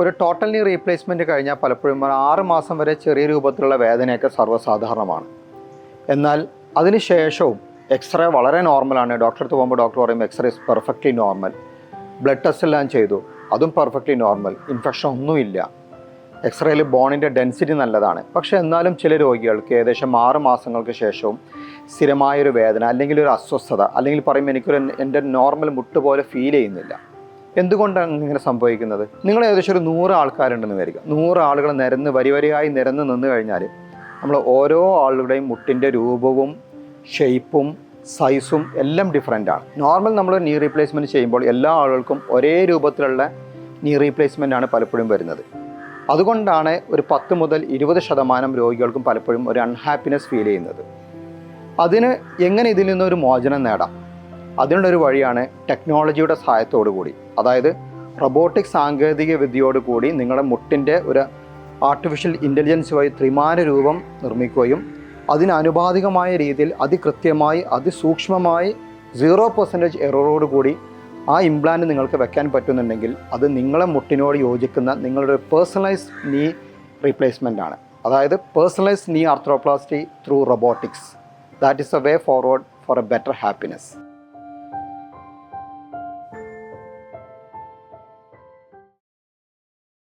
ഒരു ടോട്ടൽ നീ റീപ്ലേസ്മെന്റ് കഴിഞ്ഞാൽ പലപ്പോഴും ആറ് മാസം വരെ ചെറിയ രൂപത്തിലുള്ള വേദനയൊക്കെ സർവസാധാരണമാണ്. എന്നാൽ അതിനുശേഷവും എക്സ്റേ വളരെ നോർമലാണ് ഡോക്ടർ അടുത്ത് പോകുമ്പോൾ ഡോക്ടർ പറയും x-ray is perfectly normal blood test എല്ലാം ചെയ്തു. അതും പെർഫെക്റ്റ്ലി നോർമൽ ഇൻഫെക്ഷൻ ഒന്നുമില്ല. എക്സ്റേയിൽ ബോണിന്റെ ഡെൻസിറ്റി നല്ലതാണ്. പക്ഷേ എന്നാലും ചില രോഗികൾക്ക് ഏകദേശം ആറ് മാസങ്ങൾക്ക് ശേഷവും സ്ഥിരമായൊരു വേദന അല്ലെങ്കിൽ ഒരു അസ്വസ്ഥത അല്ലെങ്കിൽ പറയുമ്പോൾ എനിക്കൊരു എന്റെ നോർമൽ മുട്ട് പോലെ ഫീൽ ചെയ്യുന്നില്ല. എന്തുകൊണ്ടാണ് ഇങ്ങനെ സംഭവിക്കുന്നത്? നിങ്ങൾ ഏകദേശം ഒരു നൂറ് ആൾക്കാരുണ്ടെന്ന് വിചാരിക്കുക. നൂറ് ആളുകൾ നിരന്ന് വരി വരിയായി നിരന്ന് നിന്ന് കഴിഞ്ഞാൽ നമ്മൾ ഓരോ ആളുകളുടെയും മുട്ടിന്റെ രൂപവും ഷേപ്പും സൈസും എല്ലാം ഡിഫറെന്റ് ആണ്. നോർമൽ നമ്മൾ നീ റീപ്ലേസ്മെന്റ് ചെയ്യുമ്പോൾ എല്ലാ ആളുകൾക്കും ഒരേ രൂപത്തിലുള്ള നീ റീപ്ലേസ്മെന്റ് ആണ് പലപ്പോഴും വരുന്നത്. അതുകൊണ്ടാണ് ഒരു പത്ത് മുതൽ ഇരുപത് ശതമാനം രോഗികൾക്കും പലപ്പോഴും ഒരു അൺഹാപ്പിനെസ് ഫീൽ ചെയ്യുന്നത്. അതിന് എങ്ങനെ ഇതിൽ നിന്നൊരു മോചനം നേടാം? അതിനുള്ളൊരു വഴിയാണ് ടെക്നോളജിയുടെ സഹായത്തോടു കൂടി. അതായത് റൊബോട്ടിക് സാങ്കേതിക വിദ്യയോട് കൂടി നിങ്ങളുടെ മുട്ടിന്റെ ഒരു ആർട്ടിഫിഷ്യൽ ഇന്റലിജൻസ് വഴി ത്രിമാന രൂപം നിർമ്മിക്കുകയും അതിനനുപാതികമായ രീതിയിൽ അതികൃത്യമായി അതിസൂക്ഷ്മമായി സീറോ പെർസെന്റേജ് എററോട് കൂടി ആ ഇംപ്ലാന്റ് നിങ്ങൾക്ക് വെക്കാൻ പറ്റുന്നുണ്ടെങ്കിൽ അത് നിങ്ങളെ മുട്ടിനോട് യോജിക്കുന്ന നിങ്ങളുടെ പേഴ്സണലൈസ് നീ റീപ്ലേസ്മെന്റ് ആണ്. അതായത് personalise knee arthroplasty through robotics that is a way forward for a better happiness